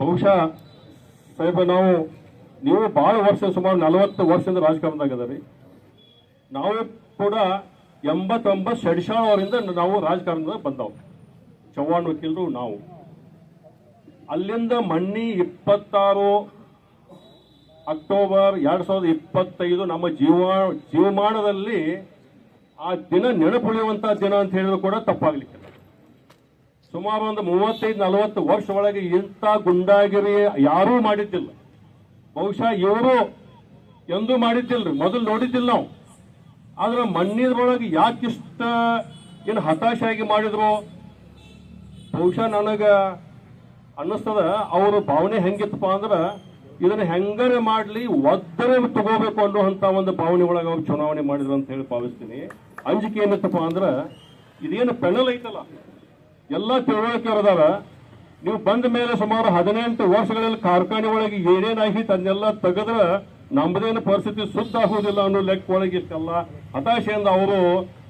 ಬಹುಶಃ ಸಾಹೇಬ ನಾವು, ನೀವು ಭಾಳ ವರ್ಷ, ಸುಮಾರು ನಲವತ್ತು ವರ್ಷದಿಂದ ರಾಜಕಾರಣದಾಗ ರೀ ನಾವು ಕೂಡ ಎಂಬತ್ತೊಂಬತ್ತು ಷಡ್ಶಾಳ ಅವರಿಂದ ನಾವು ರಾಜಕಾರಣದಾಗ ಬಂದವು. ಚವ್ಹಾಣ್ ವಕೀಲರು, ನಾವು. ಅಲ್ಲಿಂದ ಮಣ್ಣಿ ಇಪ್ಪತ್ತಾರು ಅಕ್ಟೋಬರ್ ಎರಡು ಸಾವಿರದ ಇಪ್ಪತ್ತೈದು ನಮ್ಮ ಜೀವ, ಜೀವಮಾನದಲ್ಲಿ ಆ ದಿನ ನೆನಪುಳಿಯುವಂಥ ದಿನ ಅಂತ ಹೇಳಿದ್ರು ಕೂಡ ತಪ್ಪಾಗ್ಲಿಕ್ಕಿಲ್ಲ. ಸುಮಾರು ಒಂದು ಮೂವತ್ತೈದು, ನಲವತ್ತು ವರ್ಷ ಒಳಗೆ ಇಂಥ ಗುಂಡಾಗಿರಿ ಯಾರೂ ಮಾಡಿದ್ದಿಲ್ಲ. ಬಹುಶಃ ಇವರು ಎಂದೂ ಮಾಡಿದ್ದಿಲ್ರಿ. ಮೊದಲು ನೋಡಿದ್ದಿಲ್ಲ ನಾವು. ಆದ್ರೆ ಮಣ್ಣಿದ್ರೊಳಗೆ ಯಾಕಿಷ್ಟ ಏನು ಹತಾಶೆಯಾಗಿ ಮಾಡಿದ್ರು? ಬಹುಶಃ ನನಗೆ ಅನ್ನಿಸ್ತದ, ಅವ್ರ ಭಾವನೆ ಹೆಂಗಿತ್ತಪ್ಪ ಅಂದ್ರೆ, ಇದನ್ನ ಹೆಂಗರೆ ಮಾಡಲಿ ಒದ್ದರೆ ತಗೋಬೇಕು ಅನ್ನುವಂತ ಒಂದು ಭಾವನೆ ಒಳಗೆ ಅವ್ರು ಚುನಾವಣೆ ಮಾಡಿದ್ರು ಅಂತ ಹೇಳಿ ಭಾವಿಸ್ತೀನಿ. ಅಂಜಿಕೆ ಏನಿತ್ತಪ್ಪ ಅಂದ್ರೆ, ಇದೇನು ಪೆನಲ್ ಐತಲ್ಲ? ಎಲ್ಲ ತಿಳುವಳಿಕೆ ಅದಾರ ನೀವು ಬಂದ ಮೇಲೆ ಸುಮಾರು ಹದಿನೆಂಟು ವರ್ಷಗಳಲ್ಲಿ ಕಾರ್ಖಾನೆ ಒಳಗೆ ಏನೇನಾಗಿ ಅದನ್ನೆಲ್ಲ ತೆಗೆದ್ರ ನಮ್ಮದೇನು ಪರಿಸ್ಥಿತಿ ಸುದ್ದ ಆಗುವುದಿಲ್ಲ ಅನ್ನೋ ಲೆಕ್ಕ ಒಳಗೆ ಇಷ್ಟೆಲ್ಲ ಹತಾಶೆಯಿಂದ ಅವರು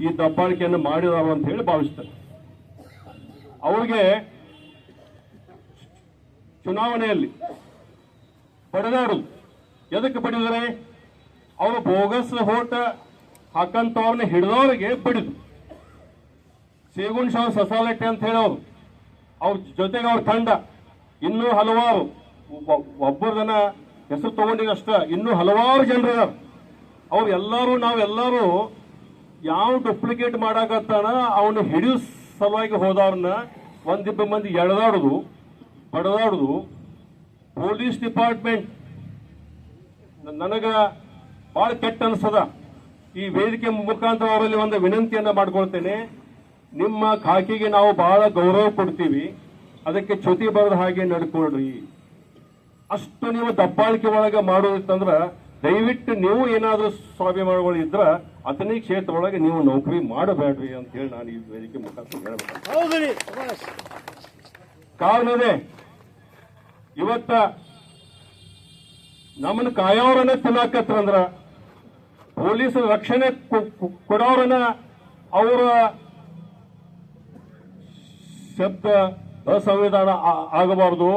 ಈ ದಬ್ಬಾಳಿಕೆಯನ್ನು ಮಾಡಿದಾರು ಅಂತ ಹೇಳಿ ಭಾವಿಸ್ತಾರೆ. ಅವ್ರಿಗೆ ಚುನಾವಣೆಯಲ್ಲಿ ಪಡೆದಾಡುದು ಎದಕ್ಕೆ ಪಡೆದರೆ? ಅವರು ಬೋಗಸ್ ಹೋಟ ಹಾಕಂತವ್ರನ್ನ ಹಿಡಿದವರಿಗೆ ಬಡಿದು ಸೇಗುಣ್ ಶಾವ್ ಸಸಾಲೆಟ್ಟೆ ಅಂತ ಹೇಳೋರು. ಅವ್ರ ಜೊತೆಗೆ ಅವ್ರ ತಂಡ. ಇನ್ನೂ ಹಲವಾರು. ಒಬ್ಬ- ಒಬ್ಬರ ಜನ ಹೆಸರು ತಗೊಂಡಿನಷ್ಟ ಇನ್ನೂ ಹಲವಾರು ಜನರು ಅವ್ರು ಎಲ್ಲರೂ ನಾವೆಲ್ಲರೂ ಯಾವ ಡುಪ್ಲಿಕೇಟ್ ಮಾಡಾಕತ್ತಾನ, ಅವನು ಹಿಡಿಯೋ ಸಲುವಾಗಿ ಹೋದವ್ರನ್ನ ಒಂದಿಬ್ಬ ಮಂದಿ ಎಳೆದಾಡುದು, ಬಡದಾಡುದು. Police department. ನನಗೆ ಭಾಳ ಕೆಟ್ಟ ಅನಿಸ್ತದ ಈ ವೇದಿಕೆ ಮುಖಾಂತರ ಅವರಲ್ಲಿ ಒಂದು ವಿನಂತಿಯನ್ನ ಮಾಡ್ಕೊಳ್ತೇನೆ. ನಿಮ್ಮ ಖಾಕಿಗೆ ನಾವು ಬಹಳ ಗೌರವ ಕೊಡ್ತೀವಿ. ಅದಕ್ಕೆ ಚ್ಯುತಿ ಬರದ ಹಾಗೆ ನಡ್ಕೊಳ್ರಿ ಅಷ್ಟು ನೀವು ದಬ್ಬಾಳಿಕೆ ಒಳಗೆ ಮಾಡೋದಿತ್ತಂದ್ರ ದಯವಿಟ್ಟು ನೀವು ಏನಾದರೂ ಸ್ವಾಭಿಮಾನಗಳು ಇದ್ರ ಅದನ್ನೇ ಕ್ಷೇತ್ರ ಒಳಗೆ ನೀವು ನೌಕರಿ ಮಾಡಬೇಡ್ರಿ ಅಂತ ಹೇಳಿ ನಾನು ಈ ವೇದಿಕೆ ಮುಖಾಂತರ ಹೇಳಬೇಕು ಹೌದ್ರಿ ಶಭಾಷ್. ಕಾರಣ ಇದೆ. ಇವತ್ತ ನಮ್ಮನ್ನ ಕಾಯೋರನ್ನ ತಿನ್ನಾಕತ್ರಂದ್ರ ಪೊಲೀಸರ ರಕ್ಷಣೆ ಕೊಡೋರನ್ನ ಅವರ ಶಬ್ದ ಅಸಂವಿಧಾನ ಆಗಬಾರ್ದು.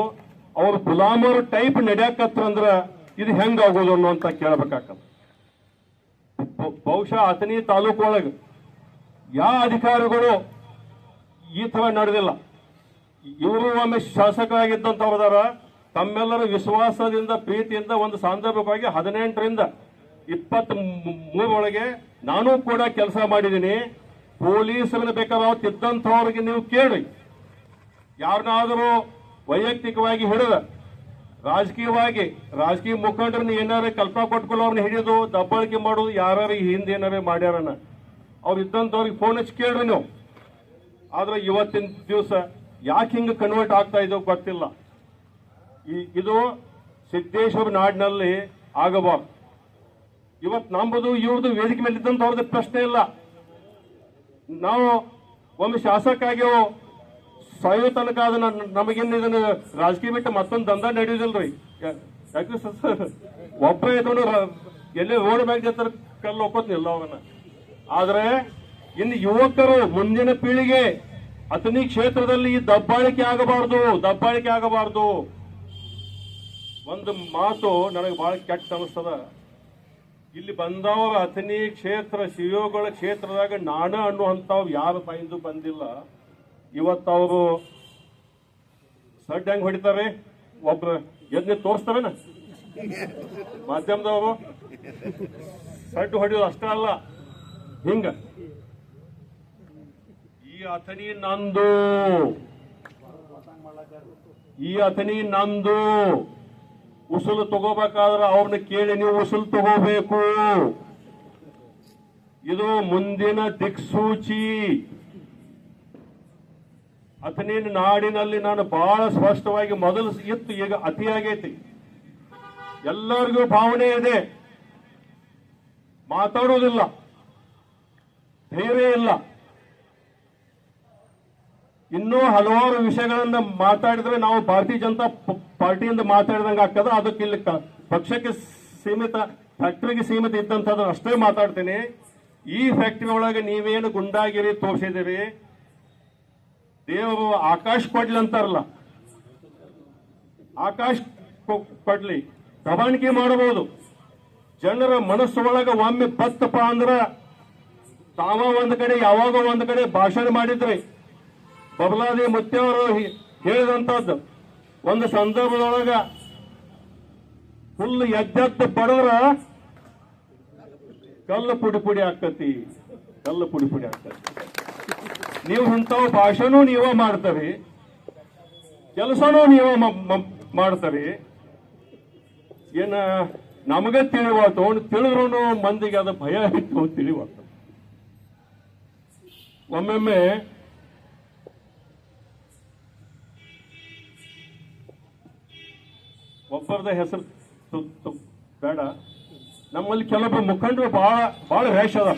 ಅವ್ರ ಗುಲಾಮರು ಟೈಪ್ ನಡೆಯಾಕತ್ರಂದ್ರ ಇದು ಹೆಂಗ್ ಆಗೋದು ಅನ್ನುವಂತ ಕೇಳಬೇಕಾಗ್ತದೆ ಬಹು- ಬಹುಶಃ ಅತನಿ ತಾಲೂಕು ಒಳಗೆ ಯಾವ ಅಧಿಕಾರಿಗಳು ಈ ತರ ನಡೆದಿಲ್ಲ. ಇವರು ಒಮ್ಮೆ ಶಾಸಕರಾಗಿದ್ದಂಥವ್ರದಾರ ತಮ್ಮೆಲ್ಲರ ವಿಶ್ವಾಸದಿಂದ, ಪ್ರೀತಿಯಿಂದ ಒಂದು ಸಾಂದರ್ಭಿಕವಾಗಿ ಹದಿನೆಂಟರಿಂದ ಇಪ್ಪತ್ತ್ ಮೂರೊಳಗೆ ನಾನು ಕೂಡ ಕೆಲಸ ಮಾಡಿದ್ದೀನಿ. ಪೊಲೀಸರನ್ನ ಬೇಕಾದ್ರೆ ಅವ್ರು ತಿದ್ದಂಥವ್ರಿಗೆ ನೀವು ಕೇಳಿ. ಯಾರನ್ನಾದರೂ ವೈಯಕ್ತಿಕವಾಗಿ ಹಿಡಿದ, ರಾಜಕೀಯವಾಗಿ, ರಾಜಕೀಯ ಮುಖಂಡರನ್ನ ಏನಾರ ಕಲ್ಪ ಕೊಟ್ಕೊಳ್ಳೋ ಅವ್ರನ್ನ ಹಿಡಿದು ದಬ್ಬಾಳಿಕೆ ಮಾಡೋದು ಯಾರು ಹಿಂದೆ ಏನಾರ ಮಾಡ್ಯಾರನ್ನ ಅವ್ರು ಇದ್ದಂಥವ್ರಿಗೆ ಫೋನ್ ಹಚ್ಚಿ ಕೇಳ್ರಿ ನೀವು. ಆದ್ರೆ ಇವತ್ತಿನ ದಿವಸ ಯಾಕೆ ಹಿಂಗೆ ಕನ್ವರ್ಟ್ ಆಗ್ತಾ ಇದೋ ಗೊತ್ತಿಲ್ಲ. ಈ, ಇದು ಸಿದ್ದೇಶ್ವರ ನಾಡಿನಲ್ಲಿ ಆಗಬಾರ್ದು. ಇವತ್ತು ನಂಬುದು ಇವ್ರದ್ದು ವೇದಿಕೆ ಮೇಲೆ ಇದ್ದಂಥವ್ರದ್ದು ಪ್ರಶ್ನೆ ಇಲ್ಲ. ನಾವು ಒಮ್ಮೆ ಶಾಸಕ ಆಗ್ಯವು ಸಾಯೋ ತನಕ ಅದನ್ನ ನಮಗಿನ್ನ ಇದನ್ನ ರಾಜಕೀಯ ಬಿಟ್ಟು ಮತ್ತೊಂದು ದಂಧ ನಡೆಯುದಿಲ್ರಿ. ಯಾಕೆ ಸ- ಒಬ್ಬ ರ- ಎಲ್ಲಿ ರೋಡ್ ಮ್ಯಾಗ ಕಲ್ಲು ಹೋಗೋದ್ನಿಲ್ಲ ಅವನ್ನ. ಆದ್ರೆ ಇನ್ನು ಯುವಕರು ಮುಂದಿನ ಪೀಳಿಗೆ ಅತನಿ ಕ್ಷೇತ್ರದಲ್ಲಿ ಈ ದಬ್ಬಾಳಿಕೆ ಆಗಬಾರ್ದು ದಬ್ಬಾಳಿಕೆ ಆಗಬಾರ್ದು. ಒಂದು ಮಾತು ನನಗೆ ಬಹಳ ಕೆಟ್ಟ ಅನಿಸ್ತದ. ಇಲ್ಲಿ ಬಂದವರ ಅತನಿ ಕ್ಷೇತ್ರ ಶಿವಗಳ ಕ್ಷೇತ್ರದಾಗ ನಾಣ ಅನ್ನುವಂಥವ್ ಯಾರು ಬಂದಿಲ್ಲ. ಇವತ್ತು ಅವರು ಸಡ್ ಹೆಂಗ್ ಹೊಡಿತಾರೆ? ಒಬ್ರು ಎದ್ನೆ ತೋರಿಸ್ತಾರೇನ ಮಾಧ್ಯಮದವರು? ಸಡ್ ಹೊಡೆಯೋದು ಅಷ್ಟೇ ಅಲ್ಲ. ಹಿಂಗ. ಈ ಅಥಣಿ ನಂದು. ಈ ಅಥಣಿ ನಂದು. ಉಸುಲು ತಗೋಬೇಕಾದ್ರೆ ಅವ್ರನ್ನ ಕೇಳಿ ನೀವು ಉಸುಲು ತಗೋಬೇಕು. ಇದು ಮುಂದಿನ ದಿಕ್ಸೂಚಿ. ಅಥಣಿನ ನಾಡಿನಲ್ಲಿ ನಾನು ಬಹಳ ಸ್ಪಷ್ಟವಾಗಿ ಮೊದಲು ಇತ್ತು, ಈಗ ಅತಿಯಾಗೈತಿ. ಎಲ್ಲರಿಗೂ ಭಾವನೆ ಇದೆ. ಮಾತಾಡೋದಿಲ್ಲ. ಧೈರ್ಯ ಇಲ್ಲ. ಇನ್ನೂ ಹಲವಾರು ವಿಷಯಗಳನ್ನ ಮಾತಾಡಿದ್ರೆ ನಾವು ಭಾರತೀಯ ಜನತಾ ಪಾರ್ಟಿಯಿಂದ ಮಾತಾಡಿದಂಗೆ ಆಗ್ತದ. ಅದಕ್ಕೆ ಇಲ್ಲಿ ಪಕ್ಷಕ್ಕೆ ಸೀಮಿತ, ಫ್ಯಾಕ್ಟ್ರಿಗೆ ಸೀಮಿತ ಇದ್ದಂಥದ್ದು ಅಷ್ಟೇ ಮಾತಾಡ್ತೀನಿ. ಈ ಫ್ಯಾಕ್ಟರಿ ಒಳಗೆ ನೀವೇನು ಗುಂಡಾಗಿರಿ ತೋರಿಸಿದಿರಿ ದೇವರು ಆಕಾಶ ಕೊಡ್ಲಿ ಅಂತಾರಲ್ಲ. ಆಕಾಶ ಕೊಡ್ಲಿ. ದಬಾಣಿಕೆ ಮಾಡಬಹುದು. ಜನರ ಮನಸ್ಸು ಒಳಗ ಒಮ್ಮೆ ಬತ್ತಪ್ಪ ಅಂದ್ರ ತಾವ ಒಂದ್ ಕಡೆ, ಯಾವಾಗ ಒಂದ್ ಕಡೆ ಭಾಷಣ ಮಾಡಿದ್ರಿ ಬಬಲಾದಿ ಮುತ್ತೆಯವರು ಹೇಳಿದಂತದ್ದು. ಒಂದು ಸಂದರ್ಭದೊಳಗ ಫುಲ್ ಎದ್ದೆದ್ದು ಬಡದ್ರ ಕಲ್ಲು ಪುಡಿ ಪುಡಿ ಆಗ್ತತಿ ಕಲ್ಲು ಪುಡಿ ಪುಡಿ ಆಕತಿ. ನೀವು ಇಂಥವು ಭಾಷೆನೂ ನೀವ ಮಾಡ್ತೀರಿ, ಕೆಲಸನೂ ನೀವ ಮಾಡ್ತೀರಿ. ಏನ ನಮಗೆ ತಿಳಿವಾತು ತಿಳಿದ್ರು ಮಂದಿಗೆ ಅದು ಭಯ ಇತ್ತು ತಿಳಿವಾತು ಒಮ್ಮೊಮ್ಮೆ ಒಬ್ಬರದ ಹೆಸರು ಬೇಡ. ನಮ್ಮಲ್ಲಿ ಕೆಲವೊಬ್ಬ ಮುಖಂಡರು ಬಹಳ ಬಹಳ ರೇಷ್ ಅದ